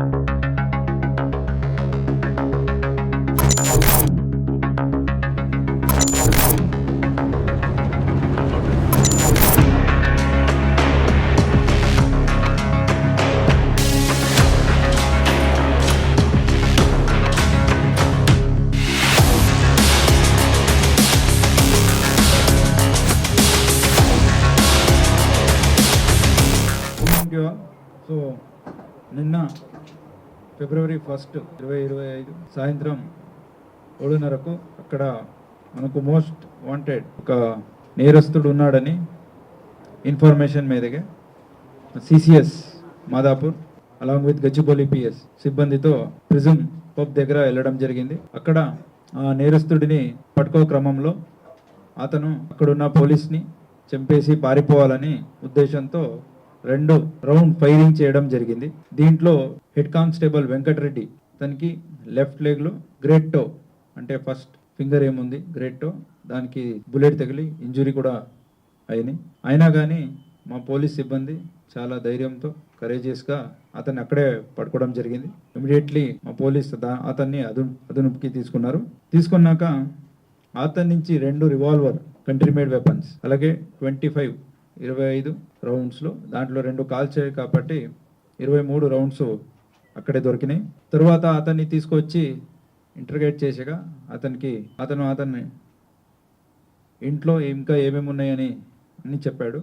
Thank ఫిబ్రవరి first ఇరవై ఇరవై ఐదు సాయంత్రం ఏడున్నరకు అక్కడ మనకు మోస్ట్ వాంటెడ్ ఒక నేరస్తుడు ఉన్నాడని ఇన్ఫర్మేషన్ మీదగా CCS Madhapur along with Gachibowli PS సిబ్బందితో ప్రిజమ్ పబ్ దగ్గర వెళ్ళడం జరిగింది. అక్కడ ఆ నేరస్తుడిని పట్టుకో క్రమంలో అతను అక్కడున్న పోలీస్ని చంపేసి పారిపోవాలని ఉద్దేశంతో రెండు రౌండ్ ఫైరింగ్ చేయడం జరిగింది. దీంట్లో హెడ్ కానిస్టేబుల్ వెంకటరెడ్డి తనకి లెఫ్ట్ లెగ్లో గ్రేట్ టో అంటే ఫస్ట్ ఫింగర్ ఏముంది? గ్రేట్ టో దానికి బుల్లెట్ తగిలి ఇంజురీ కూడా అయింది అయినా కానీ మా పోలీస్ సిబ్బంది చాలా ధైర్యంతో కరేజియస్గా అతన్ని అక్కడే పట్టుకోవడం జరిగింది. ఇమీడియట్లీ మా పోలీస్ దా- అతన్ని అదు అదునుపుకి తీసుకున్నారు. తీసుకున్నాక అతని నుంచి రెండు రివాల్వర్ కంట్రీ మేడ్ వెపన్స్ అలాగే ట్వంటీ ఫైవ్ ఇరవై ఐదు రౌండ్స్లో దాంట్లో రెండు కాల్చాయి కాబట్టి ఇరవై మూడు రౌండ్స్ అక్కడే దొరికినాయి. తరువాత అతన్ని తీసుకొచ్చి ఇంటర్గేట్ చేసాక అతనికి అతను అతన్ని ఇంట్లో ఇంకా ఏమేమి ఉన్నాయని అని చెప్పాడు.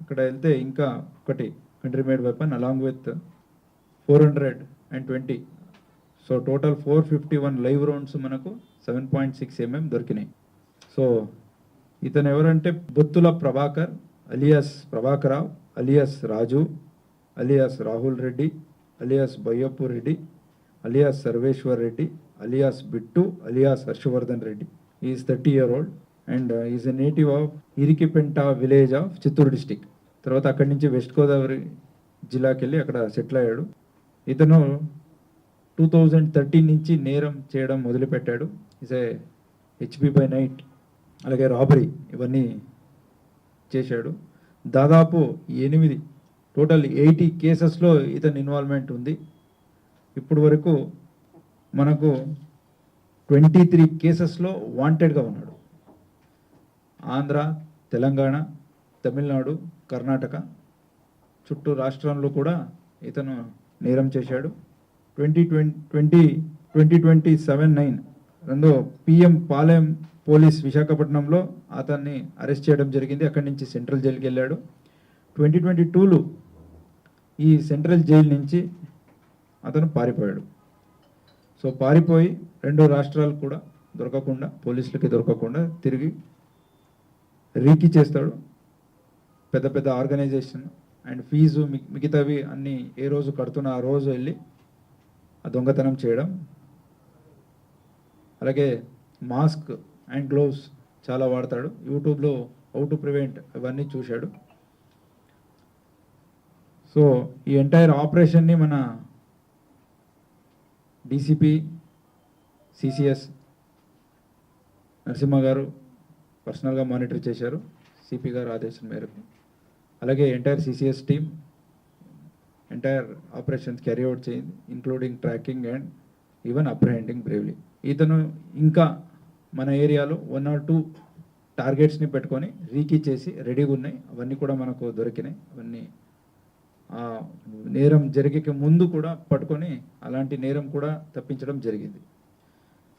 ఇక్కడ వెళ్తే ఇంకా ఒకటి country made weapon along with four hundred and twenty. So total four fifty one live rounds మనకు సెవెన్ పాయింట్ సిక్స్ ఎంఎం దొరికినాయి. సో ఇతను ఎవరంటే Bothula Prabhakar. Alias Prabhakar Rao alias Raju alias Rahul Reddy alias Bayyappu Reddy alias Sarveshwar Reddy alias Bittu alias Harshavardhan Reddy. Is thirty year old and is a native of Irikipenta village of Chittoor district తర్వాత అక్కడి నుంచి west Godavari జిల్లాకి వెళ్ళి అక్కడ settle అయ్యాడు. ఇతను two thousand thirteen నుంచి నేరం చేయడం మొదలుపెట్టాడు. Is a HP by night అలాగే రాబరీ ఇవన్నీ చేశాడు. దాదాపు ఎనిమిది టోటల్ ఎయిటీ కేసెస్లో ఇతని ఇన్వాల్వ్మెంట్ ఉంది. ఇప్పుడు వరకు మనకు ట్వంటీ త్రీ కేసెస్లో వాంటెడ్గా ఉన్నాడు. ఆంధ్ర తెలంగాణ తమిళనాడు కర్ణాటక చుట్టూ రాష్ట్రంలో కూడా ఇతను నేరం చేశాడు. Twenty twenty twenty twenty twenty seven nine రెండో పిఎం పాలెం పోలీస్ విశాఖపట్నంలో అతన్ని అరెస్ట్ చేయడం జరిగింది. అక్కడి నుంచి సెంట్రల్ జైలుకి వెళ్ళాడు. ట్వంటీ ట్వంటీ టూలో ఈ సెంట్రల్ జైలు నుంచి అతను పారిపోయాడు. సో పారిపోయి రెండు రాష్ట్రాలు కూడా దొరకకుండా పోలీసులకి దొరకకుండా తిరిగి రీకి చేస్తాడు. పెద్ద పెద్ద ఆర్గనైజేషన్ అండ్ ఫీజు మి- మిగతావి అన్నీ ఏ రోజు కడుతున్న ఆ రోజు వెళ్ళి ఆ దొంగతనం చేయడం అలాగే మాస్క్ అండ్ గ్లోవ్స్ చాలా వాడతాడు. యూట్యూబ్లో హౌ టు ప్రివెంట్ ఇవన్నీ చూశాడు. సో ఈ ఎంటైర్ ఆపరేషన్ని మన డీసీపీ సిసిఎస్ నరసింహ గారు పర్సనల్గా మానిటర్ చేశారు. సిపి గారు ఆదేశం మేరకు. అలాగే entire CCS team entire operations carry out చేయింది including tracking and even apprehending bravely. ఇతను ఇంకా మన ఏరియాలో వన్ ఆర్ టూ టార్గెట్స్ని పెట్టుకొని రీకీ చేసి రెడీగా ఉన్నాయి. అవన్నీ కూడా మనకు దొరికినాయి. అవన్నీ ఆ నేరం జరిగే ముందు కూడా పట్టుకొని అలాంటి నేరం కూడా తప్పించడం జరిగింది.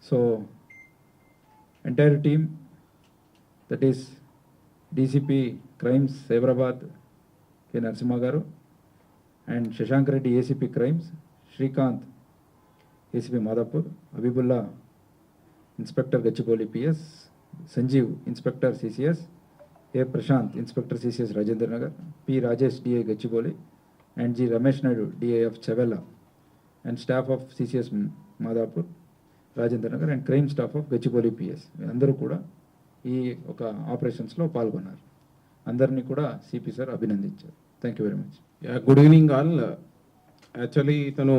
So entire team that is DCP crimes Cyberabad K Narasimha garu and Shashank Reddy ACP crimes Srikanth ACP Madhapur Habibullah inspector Gachibowli PS Sanjeev inspector CCS A Prashanth inspector CCS Rajendra Nagar P Rajesh DI Gachibowli and G Ramesh Naidu DI of Chevella and staff of CCS Madhapur Rajendra Nagar and crime staff of Gachibowli PS. అందరూ కూడా ఈ ఒక ఆపరేషన్స్లో పాల్గొన్నారు. అందరినీ కూడా CP sir అభినందించారు. Thank you very much. Ya good evening all actually ఇతను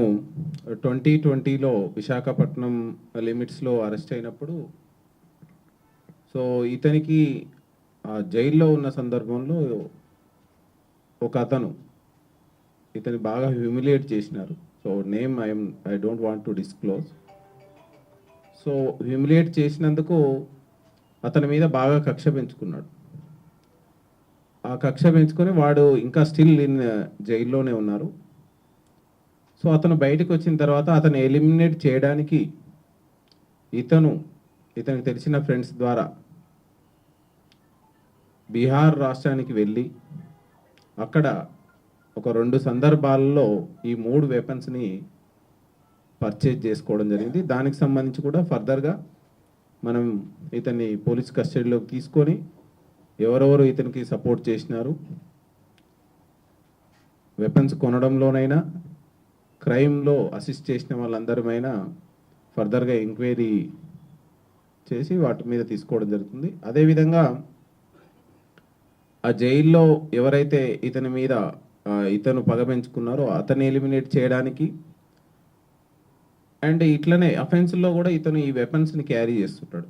ట్వంటీ ట్వంటీలో విశాఖపట్నం లిమిట్స్లో అరెస్ట్ అయినప్పుడు సో ఇతనికి ఆ జైల్లో ఉన్న సందర్భంలో ఒక అతను ఇతని బాగా హ్యూమిలియేట్ చేసినారు. So name I'm I don't want to disclose. So humiliate చేసినందుకు అతని మీద బాగా కక్ష పెంచుకున్నాడు. ఆ కక్ష పెంచుకొని వాడు ఇంకా స్టిల్ ఇన్ జైల్లోనే ఉన్నారు. సో అతను బయటకు వచ్చిన తర్వాత అతను ఎలిమినేట్ చేయడానికి ఇతను ఇతనికి తెలిసిన ఫ్రెండ్స్ ద్వారా బీహార్ రాష్ట్రానికి వెళ్ళి అక్కడ ఒక రెండు సందర్భాల్లో ఈ మూడు వెపన్స్ని పర్చేజ్ చేసుకోవడం జరిగింది. దానికి సంబంధించి కూడా ఫర్దర్గా మనం ఇతన్ని పోలీస్ కస్టడీలోకి తీసుకొని ఎవరెవరు ఇతనికి సపోర్ట్ చేసినారు వెపన్స్ కొనడంలోనైనా క్రైమ్లో అసిస్ట్ చేసిన వాళ్ళందరిమైనా ఫర్దర్గా ఎంక్వైరీ చేసి వాటి మీద తీసుకోవడం జరుగుతుంది. అదేవిధంగా ఆ జైల్లో ఎవరైతే ఇతని మీద ఇతను పగ పెంచుకున్నారో అతన్ని ఎలిమినేట్ చేయడానికి అండ్ ఇట్లనే అఫెన్స్లో కూడా ఇతను ఈ వెపన్స్ని క్యారీ చేస్తుంటాడు.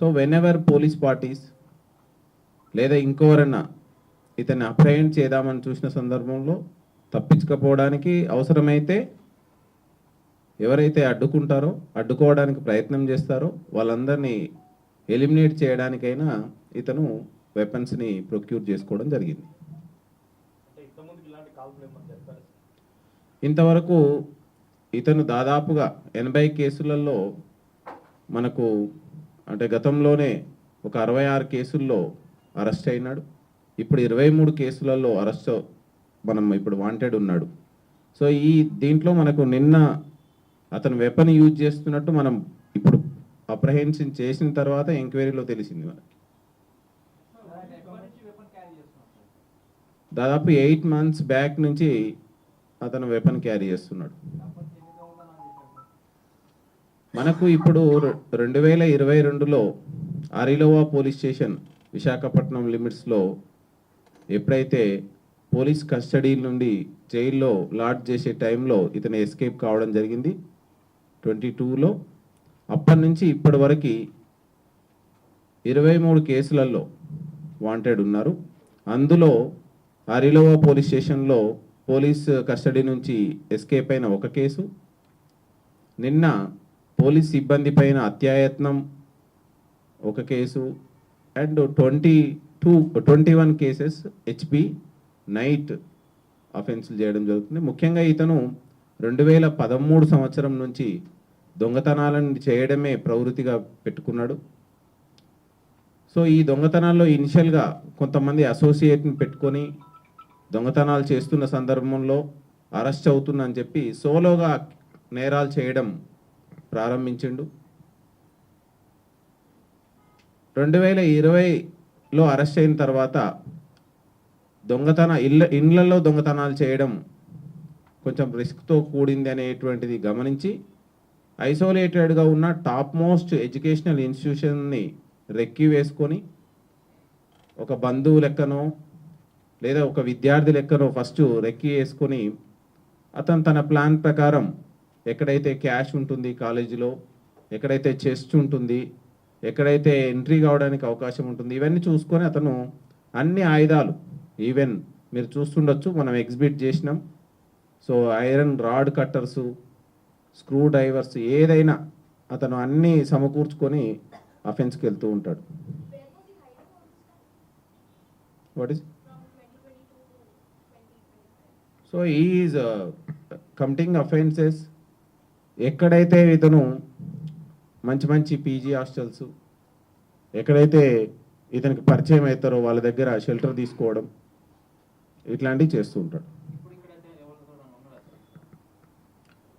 So whenever police parties లేదా ఇంకెవరన్నా ఇతన్ని అప్రహెండ్ చేద్దామని చూసిన సందర్భంలో తప్పించకపోవడానికి అవసరమైతే ఎవరైతే అడ్డుకుంటారో అడ్డుకోవడానికి ప్రయత్నం చేస్తారో వాళ్ళందరినీ ఎలిమినేట్ చేయడానికైనా ఇతను వెపన్స్ని ప్రొక్యూర్ చేసుకోవడం జరిగింది. ఇంతవరకు ఇతను దాదాపుగా ఎనభై కేసులలో మనకు అంటే గతంలోనే ఒక అరవై ఆరు కేసుల్లో అరెస్ట్ అయినాడు. ఇప్పుడు ఇరవై మూడు కేసులలో అరెస్ట్ మనం ఇప్పుడు వాంటెడ్ ఉన్నాడు. సో ఈ దీంట్లో మనకు నిన్న అతను వెపన్ యూజ్ చేస్తున్నట్టు మనం ఇప్పుడు అప్రహెన్షన్ చేసిన తర్వాత ఎంక్వైరీలో తెలిసింది మనకి. దాదాపు ఎయిట్ మంత్స్ బ్యాక్ నుంచి అతను వెపన్ క్యారీ చేస్తున్నాడు. మనకు ఇప్పుడు రెండు వేల ఇరవై రెండులో అరిలోవా పోలీస్ స్టేషన్ విశాఖపట్నం లిమిట్స్లో ఎప్పుడైతే పోలీస్ కస్టడీ నుండి జైల్లో లాడ్ చేసే టైంలో ఇతను ఎస్కేప్ కావడం జరిగింది. ట్వంటీ టూలో. అప్పటి నుంచి ఇప్పటి వరకు ఇరవై మూడు కేసులలో వాంటెడ్ ఉన్నారు. అందులో అరిలోవా పోలీస్ స్టేషన్లో పోలీస్ కస్టడీ నుంచి ఎస్కేప్ అయిన ఒక కేసు. నిన్న పోలీస్ సిబ్బంది పైన అత్యాయత్నం ఒక case. And twenty two twenty one cases HP. Night అఫెన్స్లు చేయడం జరుగుతుంది. ముఖ్యంగా ఇతను రెండు వేల పదమూడు సంవత్సరం నుంచి దొంగతనాలను చేయడమే ప్రవృత్తిగా పెట్టుకున్నాడు. సో ఈ దొంగతనాల్లో ఇనిషియల్గా కొంతమంది అసోసియేట్ని పెట్టుకొని దొంగతనాలు చేస్తున్న సందర్భంలో అరెస్ట్ అవుతుందని చెప్పి సోలోగా నేరాలు చేయడం ప్రారంభించిండు. రెండు వేల ఇరవైలో అరెస్ట్ అయిన తర్వాత దొంగతన ఇళ్ళ ఇండ్లలో దొంగతనాలు చేయడం కొంచెం రిస్క్తో కూడింది అనేటువంటిది గమనించి ఐసోలేటెడ్గా ఉన్న టాప్ మోస్ట్ ఎడ్యుకేషనల్ ఇన్స్టిట్యూషన్ని రెక్కి వేసుకొని ఒక బంధువు లెక్కనో లేదా ఒక విద్యార్థి లెక్కనో ఫస్ట్ రెక్కి వేసుకొని అతను తన ప్లాన్ ప్రకారం ఎక్కడైతే క్యాష్ ఉంటుంది కాలేజీలో ఎక్కడైతే చెస్ట్ ఉంటుంది ఎక్కడైతే ఎంట్రీ కావడానికి అవకాశం ఉంటుంది ఇవన్నీ చూసుకొని అతను అన్ని ఆయుధాలు ఈవెన్ మీరు చూస్తుండొచ్చు మనం ఎగ్జిబిట్ చేసినాం. So iron rod cutters screwdrivers ఏదైనా అతను అన్నీ సమకూర్చుకొని అఫెన్స్కి వెళ్తూ ఉంటాడు. What is so is committing offences ఎక్కడైతే ఇతను మంచి మంచి పీజీ హాస్టల్స్ ఎక్కడైతే ఇతనికి పరిచయం అవుతారో వాళ్ళ దగ్గర షెల్టర్ తీసుకోవడం ఇట్లాంటివి చేస్తూ ఉంటాడు.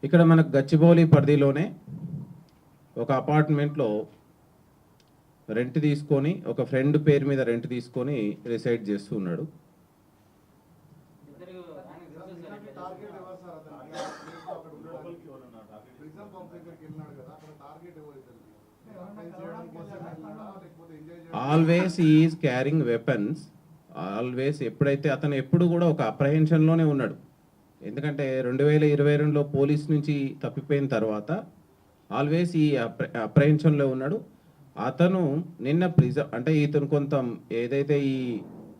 ఇక్కడ మనకు గచ్చిబౌలి పరిధిలోనే ఒక అపార్ట్మెంట్లో రెంట్ తీసుకొని ఒక ఫ్రెండ్ పేరు మీద రెంట్ తీసుకొని రిసైడ్ చేస్తూ ఉన్నాడు. Always is carrying weapons always ఎప్పుడైతే అతను ఎప్పుడు కూడా ఒక అప్రహెన్షన్లోనే ఉన్నాడు. ఎందుకంటే రెండు వేల ఇరవై రెండులో పోలీస్ నుంచి తప్పిపోయిన తర్వాత ఆల్వేస్ ఈ అప్రహెన్షన్లో ఉన్నాడు. అతను నిన్న ప్రిజ అంటే ఇతను కొంత ఏదైతే ఈ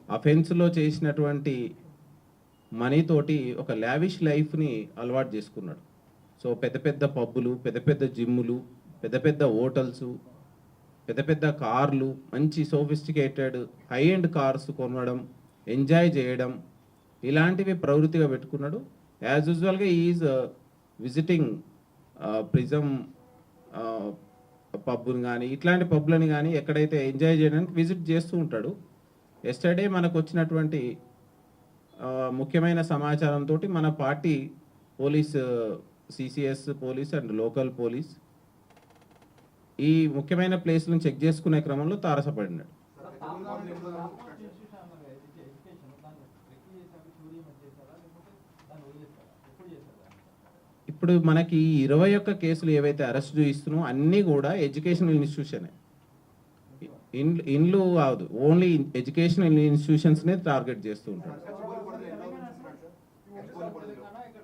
అఫెన్స్లో చేసినటువంటి మనీ తోటి ఒక లావిష్ లైఫ్ని అలవాటు చేసుకున్నాడు. సో పెద్ద పెద్ద పబ్బులు పెద్ద పెద్ద జిమ్ములు పెద్ద పెద్ద హోటల్స్ పెద్ద పెద్ద కార్లు మంచి సోఫిస్టికేటెడ్ హై ఎండ్ కార్స్ కొనడం ఎంజాయ్ చేయడం ఇలాంటివి ప్రవృత్తిగా పెట్టుకున్నాడు. యాజ్ యూజువల్గా ఈజ్ విజిటింగ్ ప్రిజం పబ్బుని కానీ ఇట్లాంటి పబ్బులని కానీ ఎక్కడైతే ఎంజాయ్ చేయడానికి విజిట్ చేస్తూ ఉంటాడు. ఎస్టర్డే మనకు వచ్చినటువంటి uh, ముఖ్యమైన సమాచారంతో మన party police CCS police and local police ఈ ముఖ్యమైన ప్లేస్లను చెక్ చేసుకునే క్రమంలో తారసపడినాడు ఇప్పుడు మనకి ఇరవై ఒక్క కేసులు ఏవైతే అరెస్ట్ చూయిస్తున్నామో అన్నీ కూడా ఎడ్యుకేషనల్ ఇన్స్టిట్యూషనే. ఇన్- ఇండ్లు కాదు ఓన్లీ ఎడ్యుకేషనల్ ఇన్స్టిట్యూషన్స్నే టార్గెట్ చేస్తూ ఉంటాడు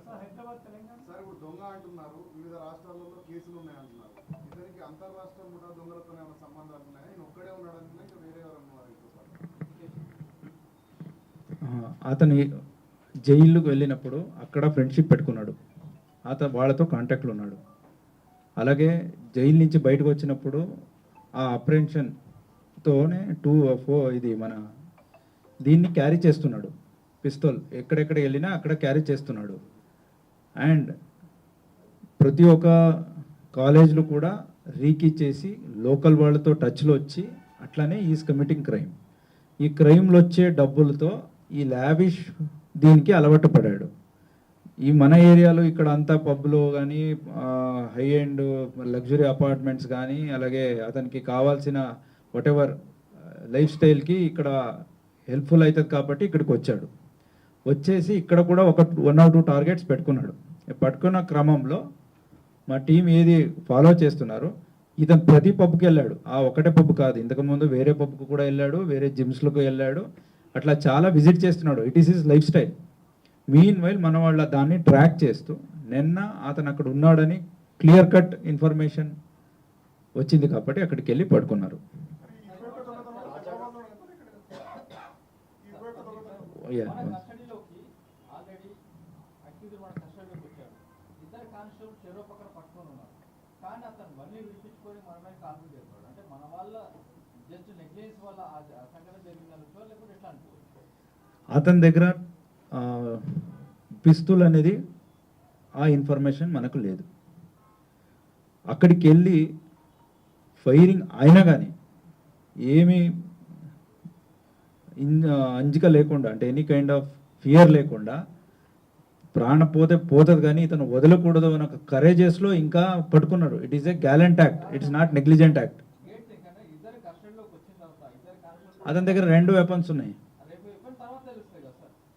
సార్ ఇప్పుడు దొంగ అంటున్నారు వివిధ రాష్ట్రాలలో కేసులు ఉన్నాయి అంటున్నారు ఇతనికి అంతర్రాష్ట్ర ముఠా దొంగలతో ఏమైనా సంబంధాలు ఉన్నాయా నేను ఒక్కడే ఉన్నాడు అంటున్నా ఇంకా వేరే ఎవరు ఉన్నారు ఇంకో సార్ ఆ, అతను జైలుకు వెళ్ళినప్పుడు అక్కడ ఫ్రెండ్షిప్ పెట్టుకున్నాడు. అతను వాళ్ళతో కాంటాక్ట్లో ఉన్నాడు. అలాగే జైలు నుంచి బయటకు వచ్చినప్పుడు ఆ అప్రెన్షన్తోనే టూ ఫో ఇది మన దీన్ని క్యారీ చేస్తున్నాడు. పిస్తోల్ ఎక్కడెక్కడ వెళ్ళినా అక్కడ క్యారీ చేస్తున్నాడు. అండ్ ప్రతి ఒక్క కాలేజ్లో కూడా రీకీ చేసి లోకల్ వాళ్ళతో టచ్లో వచ్చి అట్లానే ఈజ్ కమిటింగ్ క్రైమ్. ఈ క్రైమ్లో వచ్చే డబ్బులతో ఈ లావిష్ దీనికి అలవాటు పడాడు. ఈ మన ఏరియాలో ఇక్కడ అంతా పబ్లో కానీ హై అండ్ లగ్జరీ అపార్ట్మెంట్స్ కానీ అలాగే అతనికి కావాల్సిన వాట్ ఎవర్ లైఫ్ స్టైల్కి ఇక్కడ హెల్ప్ఫుల్ అవుతుంది కాబట్టి ఇక్కడికి వచ్చాడు. వచ్చేసి ఇక్కడ కూడా ఒక వన్ ఆర్ టూ టార్గెట్స్ పెట్టుకున్నాడు. పట్టుకున్న క్రమంలో మా టీం ఏది ఫాలో చేస్తున్నారు ఇతను ప్రతి పబ్కి వెళ్ళాడు. ఆ ఒకటే పబ్ కాదు ఇంతకుముందు వేరే పబ్కు కూడా వెళ్ళాడు వేరే జిమ్స్లకు వెళ్ళాడు. అట్లా చాలా విజిట్ చేస్తున్నాడు. It is his lifestyle meanwhile మన వాళ్ళ దాన్ని ట్రాక్ చేస్తూ నిన్న అతను అక్కడ ఉన్నాడని క్లియర్ కట్ ఇన్ఫర్మేషన్ వచ్చింది కాబట్టి అక్కడికి వెళ్ళి పడుకున్నారు. చెరో పక్కన పట్టుకొని ఉన్నారు. కానీ అతను మళ్ళీ విడిపించుకొని మన మీద కాల్పులు చేస్తాడు అంటే మన వాళ్ళ అతని దగ్గర పిస్తుల్ అనేది ఆ ఇన్ఫర్మేషన్ మనకు లేదు. అక్కడికి వెళ్ళి ఫైరింగ్ అయినా కానీ ఏమీ అంజిక లేకుండా అంటే ఎనీ కైండ్ ఆఫ్ ఫియర్ లేకుండా ప్రాణం పోతే పోతుంది కానీ ఇతను వదలకూడదు అని ఒక కరేజెస్లో ఇంకా పట్టుకున్నాడు. It is a gallant act it's not negligent act gate second ఇద్దరు కస్టడీలోకి వచ్చిన తర్వాత ఇద్దరు కానిస్టేబుల్ అతని దగ్గర రెండు వెపన్స్ ఉన్నాయి.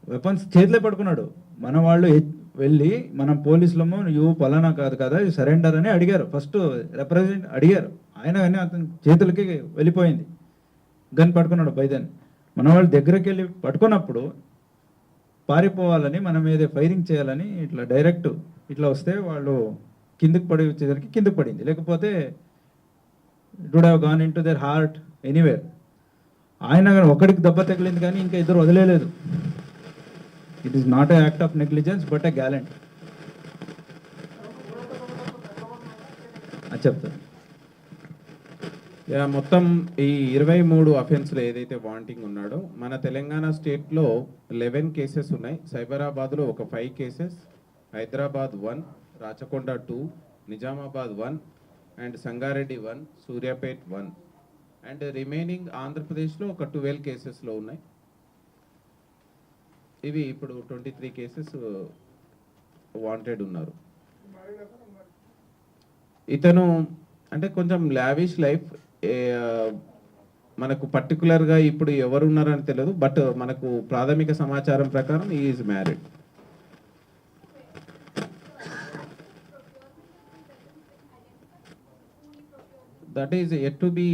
వెపన్స్ చేతిలో పట్టుకున్నాడు మన వాళ్ళు వెళ్ళి మనం పోలీసులము నువ్వు పలానా కాదు కదా సరెండర్ అని అడిగారు. ఫస్ట్ రిప్రజెంట్ అడిగారు. ఆయన కానీ అతని చేతులకి వెళ్ళిపోయింది. గన్ పట్టుకున్నాడు బైదెన్ మన వాళ్ళు దగ్గరికి వెళ్ళి పట్టుకున్నప్పుడు పారిపోవాలని మన మీద ఫైరింగ్ చేయాలని ఇట్లా డైరెక్ట్ ఇట్లా వస్తే వాళ్ళు కిందకి పడి వచ్చేసరికి కిందకి పడింది. లేకపోతే would have gone into their heart anywhere ఆయన కానీ ఒకడికి దెబ్బ తగిలింది కానీ ఇంకా ఇద్దరు వదిలేదు it is not a act of negligence but a gallant చెప్తాను. యా, మొత్తం ఈ ఇరవై మూడు అఫెన్స్లో ఏదైతే వాంటింగ్ ఉన్నాడో మన తెలంగాణ స్టేట్లో లెవెన్ కేసెస్ ఉన్నాయి. సైబరాబాద్లో ఒక five cases Hyderabad one Rachakonda two Nizamabad one and Sangareddy one Suryapet one and remaining ఆంధ్రప్రదేశ్లో ఒక ట్వెల్వ్ కేసెస్లో ఉన్నాయి. ఇవి ఇప్పుడు ట్వంటీ త్రీ కేసెస్ వాంటెడ్ ఉన్నారు. ఇతను అంటే కొంచెం లావిష్ లైఫ్ uh, మనకు పర్టికులర్గా ఇప్పుడు ఎవరు ఉన్నారని తెలియదు బట్ మనకు ప్రాథమిక సమాచారం ప్రకారం is married that is yet to be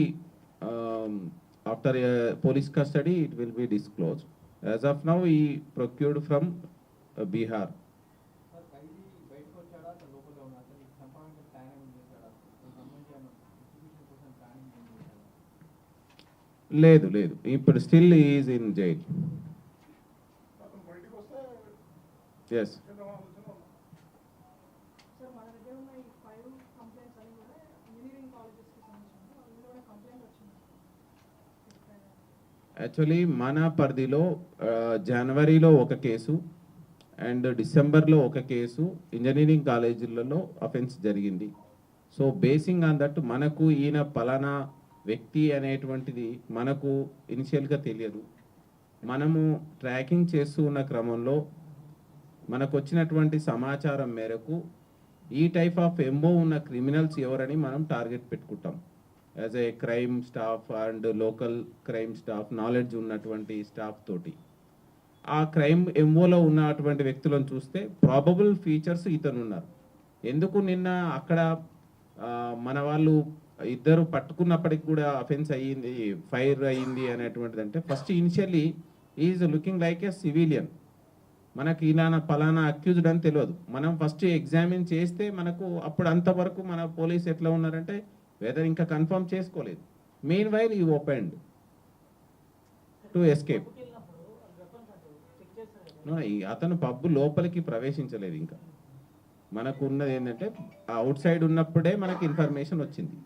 after police custody it will be disclose as of now he procured from Bihar sir ఖైదీ బయటకు వచ్చాడా అతను లోపల ఉన్నా అతను చంపడానికి ప్లాన్ ఏమైనా చేశాడా అతనికి సంబంధించి డిస్ట్రిబ్యూషన్ కోసం ప్లానింగ్ ఏం చేశాడా లేదు లేదు ఇప్పుడు still is in jail yes sir మన దగ్గర ఉన్న ఈ ఫైవ్ కంప్లైంట్స్ అన్ని కూడా ఇంజనీరింగ్ కాలేజెస్కి సంబంధించిన అందులో కూడా కంప్లైంట్ వచ్చింది యాక్చువల్లీ మన పరిధిలో జనవరిలో ఒక కేసు అండ్ డిసెంబర్లో ఒక కేసు ఇంజనీరింగ్ కాలేజీలలో అఫెన్స్ జరిగింది సో బేసింగ్ ఆన్ దట్ మనకు ఈయన పలానా వ్యక్తి అనేటువంటిది మనకు ఇనిషియల్గా తెలియదు మనము ట్రాకింగ్ చేస్తూ ఉన్న క్రమంలో మనకు వచ్చినటువంటి సమాచారం మేరకు ఈ టైప్ ఆఫ్ ఎంబో ఉన్న క్రిమినల్స్ ఎవరని మనం టార్గెట్ పెట్టుకుంటాం as a crime staff and local crime staff knowledge ఉన్నటువంటి స్టాఫ్ తోటి. ఆ క్రైమ్ ఎంఓలో ఉన్నటువంటి వ్యక్తులను చూస్తే ప్రాబబుల్ ఫీచర్స్ ఇతను ఉన్నారు. ఎందుకు నిన్న అక్కడ మన వాళ్ళు ఇద్దరు పట్టుకున్నప్పటికి కూడా అఫెన్స్ అయ్యింది ఫైర్ అయ్యింది అనేటువంటిది అంటే first initially is looking like a civilian మనకి ఇలా పలానా అక్యూజ్డ్ అని తెలియదు. మనం ఫస్ట్ ఎగ్జామిన్ చేస్తే మనకు అప్పుడు అంతవరకు మన పోలీస్ ఎట్లా ఉన్నారంటే వెదర్ ఇంకా కన్ఫర్మ్ చేసుకోలేదు. Meanwhile he opened to escape అతను పబ్బు లోపలికి ప్రవేశించలేదు ఇంకా. మనకు ఉన్నది ఏంటంటే అవుట్ సైడ్ ఉన్నప్పుడే మనకి ఇన్ఫర్మేషన్ వచ్చింది.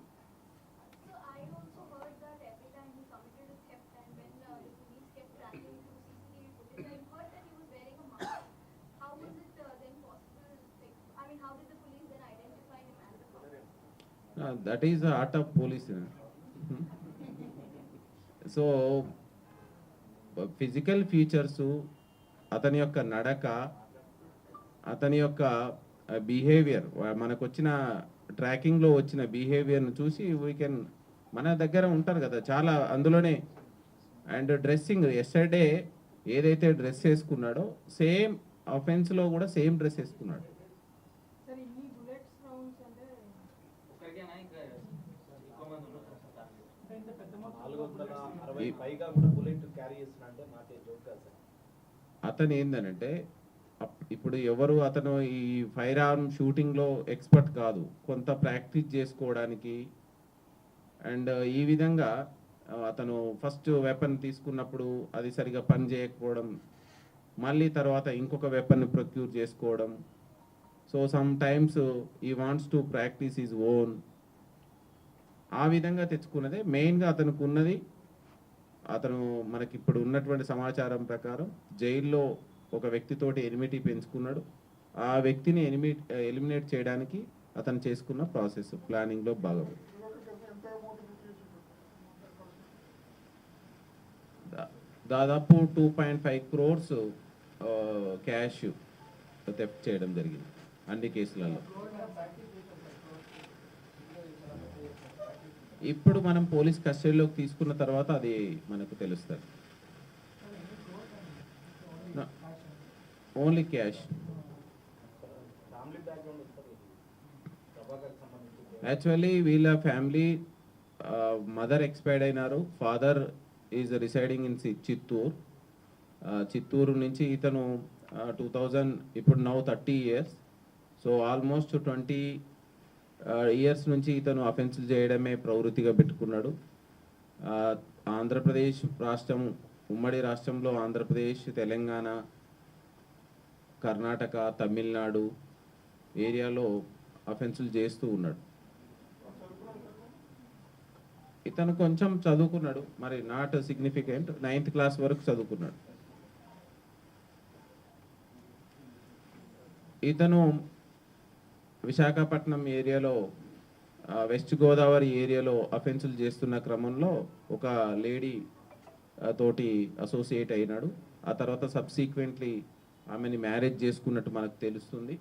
That is art of police so physical features అతని యొక్క నడక అతని యొక్క బిహేవియర్ మనకు వచ్చిన ట్రాకింగ్లో వచ్చిన బిహేవియర్ను చూసి వీ కెన్ మన దగ్గర ఉంటారు కదా చాలా అందులోనే. అండ్ డ్రెస్సింగ్ ఎస్టర్డే ఏదైతే డ్రెస్ వేసుకున్నాడో సేమ్ అఫెన్స్లో కూడా సేమ్ డ్రెస్ వేసుకున్నాడు సార్ ఇన్ని బుల్లెట్స్ రౌండ్స్ అంటే ఒక్కరికేనా ఇంకా ఎక్కువ మంది ఉండొచ్చు సార్ అంటే ఇంత పెద్ద మొత్తం నాలుగు వందల అరవై ఈ- పైగా కూడా బుల్లెట్ క్యారీ చేస్తున్నా అంటే మాకే జోక్ కాదు సార్ అతను ఏందనంటే ఇప్పుడు ఎవరు అతను ఈ ఫైర్ ఆర్మ్ షూటింగ్లో ఎక్స్పర్ట్ కాదు. కొంత ప్రాక్టీస్ చేసుకోవడానికి. అండ్ ఈ విధంగా అతను ఫస్ట్ వెపన్ తీసుకున్నప్పుడు అది సరిగా పని చేయకపోవడం మళ్ళీ తర్వాత ఇంకొక వెపన్ ప్రొక్యూర్ చేసుకోవడం. So sometimes he wants to practise his own ఆ విధంగా తెచ్చుకున్నదే. మెయిన్గా అతనికి ఉన్నది అతను మనకి ఇప్పుడు ఉన్నటువంటి సమాచారం ప్రకారం జైల్లో ఒక వ్యక్తితోటి ఎనిమిటీ పెంచుకున్నాడు. ఆ వ్యక్తిని ఎనిమి ఎలిమినేట్ చేయడానికి అతను చేసుకున్న ప్రాసెస్ ప్లానింగ్లో భాగం దాదాపు two point five crores cash theft చేయడం జరిగింది. అన్ని కేసులలో. ఇప్పుడు మనం పోలీస్ కస్టడీలోకి తీసుకున్న తర్వాత అది మనకు తెలుస్తుంది. ఓన్లీ క్యాష్ యాక్చువల్లీ వీళ్ళ ఫ్యామిలీ మదర్ ఎక్స్పైర్డ్ అయినారు. Father is residing in Chittoor. Chittoor నుంచి ఇతను టూ థౌజండ్ ఇప్పుడు now thirty years. So almost twenty years నుంచి ఇతను అఫెన్సులు చేయడమే ప్రవృత్తిగా పెట్టుకున్నాడు. ఆంధ్రప్రదేశ్ రాష్ట్రం ఉమ్మడి రాష్ట్రంలో ఆంధ్రప్రదేశ్ తెలంగాణ కర్ణాటక తమిళనాడు ఏరియాలో అఫెన్సులు చేస్తూ ఉన్నాడు. ఇతను కొంచెం చదువుకున్నాడు మరి నాట్ సిగ్నిఫికెంట్ నైన్త్ క్లాస్ వరకు చదువుకున్నాడు. ఇతను విశాఖపట్నం ఏరియాలో వెస్ట్ గోదావరి ఏరియాలో అఫెన్సులు చేస్తున్న క్రమంలో ఒక లేడీ తోటి అసోసియేట్ అయినాడు. ఆ తర్వాత సబ్సీక్వెంట్లీ ఆమెని మ్యారేజ్ చేసుకున్నట్టు మనకు తెలుస్తుంది.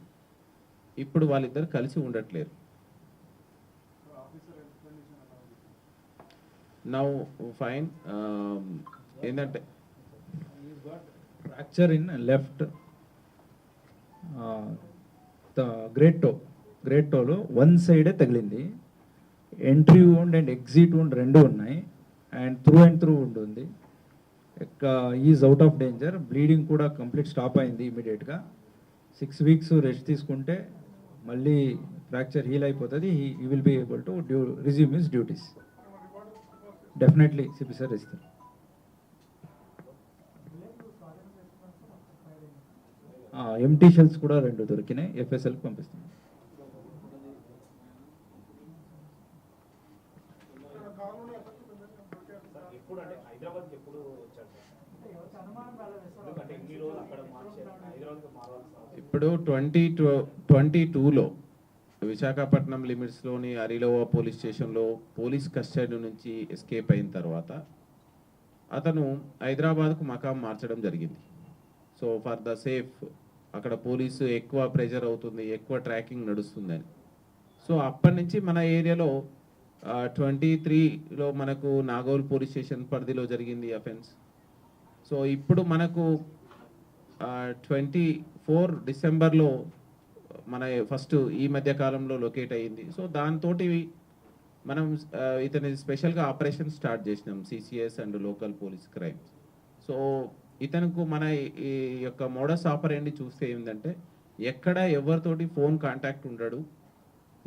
ఇప్పుడు వాళ్ళిద్దరు కలిసి ఉండట్లేరు. నౌ ఫైన్ um, ఏంటంటే fracture in left great toe great Tolo one సైడే తగిలింది. Entry wound and exit wound రెండు ఉన్నాయి. అండ్ త్రూ అండ్ త్రూ ఉండి ఉంది. Is out of danger bleeding కూడా కంప్లీట్ స్టాప్ అయింది ఇమీడియట్గా సిక్స్ వీక్స్ రెస్ట్ తీసుకుంటే మళ్ళీ ఫ్రాక్చర్ హీల్ అయిపోతుంది. He will be able to do resume his duties definitely CP sir ఇస్తారు ఎంటీ షెల్స్ కూడా రెండు దొరికినాయి. ఎఫ్ఎస్ఎల్కి అవసరం ఇప్పుడు ట్వంటీ ట్వంటీ టూలో విశాఖపట్నం లిమిట్స్లోని అరిలోవా పోలీస్ స్టేషన్లో పోలీస్ కస్టడీ నుంచి ఎస్కేప్ అయిన తర్వాత అతను హైదరాబాద్కు మకాం మార్చడం జరిగింది. సో ఫర్ ద సేఫ్ అక్కడ పోలీసు ఎక్కువ ప్రెజర్ అవుతుంది ఎక్కువ ట్రాకింగ్ నడుస్తుందని. సో అప్పటి నుంచి మన ఏరియాలో ట్వంటీ త్రీలో మనకు నాగోల్ పోలీస్ స్టేషన్ పరిధిలో జరిగింది అఫెన్స్. సో ఇప్పుడు మనకు ట్వంటీ ఫోర్ డిసెంబర్లో మన ఫస్ట్ ఈ మధ్య కాలంలో లొకేట్ అయ్యింది. సో దాంతో మనం ఇతని స్పెషల్గా ఆపరేషన్ స్టార్ట్ చేసినాం CCS and local police crimes. So ఇతనుకు మన ఈ- యొక్క మోడస్ ఆపరేండి చూస్తే ఏంటంటే ఎక్కడ ఎవరితోటి ఫోన్ కాంటాక్ట్ ఉండడు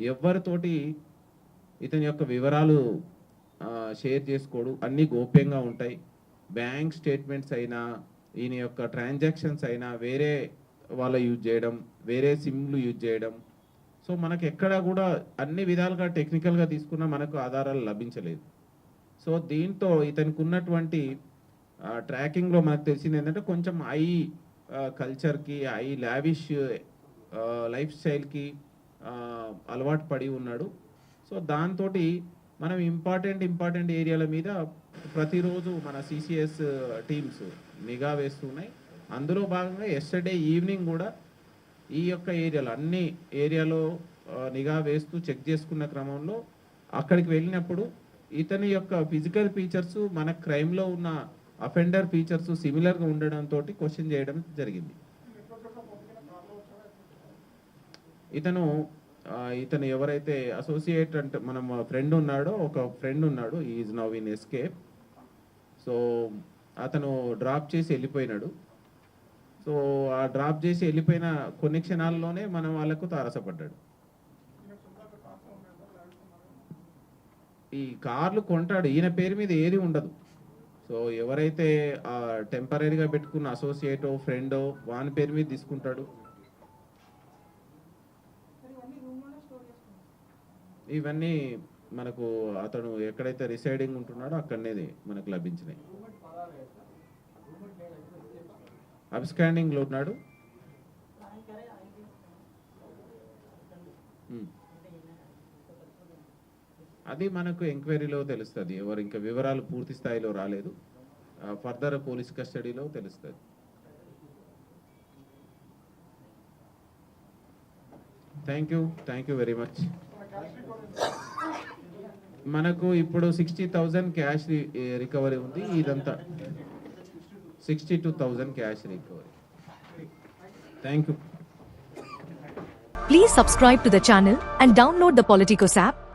ఎవరితోటి ఇతని యొక్క వివరాలు షేర్ చేసుకోడు అన్నీ గోప్యంగా ఉంటాయి. బ్యాంక్ స్టేట్మెంట్స్ అయినా ఈయన యొక్క ట్రాన్సాక్షన్స్ అయినా వేరే వాళ్ళ యూజ్ చేయడం వేరే సిమ్లు యూజ్ చేయడం. సో మనకు ఎక్కడ కూడా అన్ని విధాలుగా టెక్నికల్గా తీసుకున్నా మనకు ఆధారాలు లభించలేదు. సో దీంతో ఇతనికి ఉన్నటువంటి ట్రాకింగ్లో మనకు తెలిసింది ఏంటంటే కొంచెం ఐ కల్చర్కి ఐ లావిష్ లైఫ్ స్టైల్కి అలవాటు పడి ఉన్నాడు. సో దాంతో మనం ఇంపార్టెంట్ ఇంపార్టెంట్ ఏరియాల మీద ప్రతిరోజు మన సిసిఎస్ టీమ్స్ నిఘా వేస్తున్నాయి. అందులో భాగంగా ఎస్టర్డే ఈవినింగ్ కూడా ఈ యొక్క ఏరియాలో అన్ని ఏరియాలో నిఘా వేస్తూ చెక్ చేసుకున్న క్రమంలో అక్కడికి వెళ్ళినప్పుడు ఇతని యొక్క ఫిజికల్ ఫీచర్స్ మన క్రైమ్లో ఉన్న అఫెండర్ ఫీచర్స్ సిమిలర్గా ఉండడంతో క్వశ్చన్ చేయడం జరిగింది. ఇతను ఇతను ఎవరైతే అసోసియేట్ అంటే మనం ఫ్రెండ్ ఉన్నాడో ఒక ఫ్రెండ్ ఉన్నాడు is now in escape so అతను డ్రాప్ చేసి వెళ్ళిపోయినాడు. సో ఆ డ్రాప్ చేసి వెళ్ళిపోయిన కొన్ని క్షణాల్లోనే మనం వాళ్ళకు తారసపడ్డాడు. ఈ కార్లు కొంటాడు. ఈయన పేరు మీద ఏది ఉండదు. సో ఎవరైతే ఆ టెంపరీగా పెట్టుకున్న అసోసియేటో ఫ్రెండో వాని పేరు మీద తీసుకుంటాడు. ఇవన్నీ మనకు అతను ఎక్కడైతే రిసైడింగ్ ఉంటున్నాడో అక్కడనే మనకు లభించినాయి. రూమ్మేట్ పరారు కదా సార్ రూమ్మేట్ లేడు అయితే escape. అబ్స్కాండింగ్లో ఉన్నాడు ఉమ్. అది మనకు ఎంక్వైరీలో తెలుస్తుంది. ఎవరు ఇంకా వివరాలు పూర్తి స్థాయిలో రాలేదు. ఫర్దర్ పోలీస్ కస్టడీలో తెలుస్తుంది. Thank you. Thank you very much. మనకు ఇప్పుడు సిక్స్టీ థౌజండ్ క్యాష్ రికవరీ ఉంది. ఇదంతా sixty two thousand cash recovery. Thank you. Please subscribe to the channel and download the Politicos app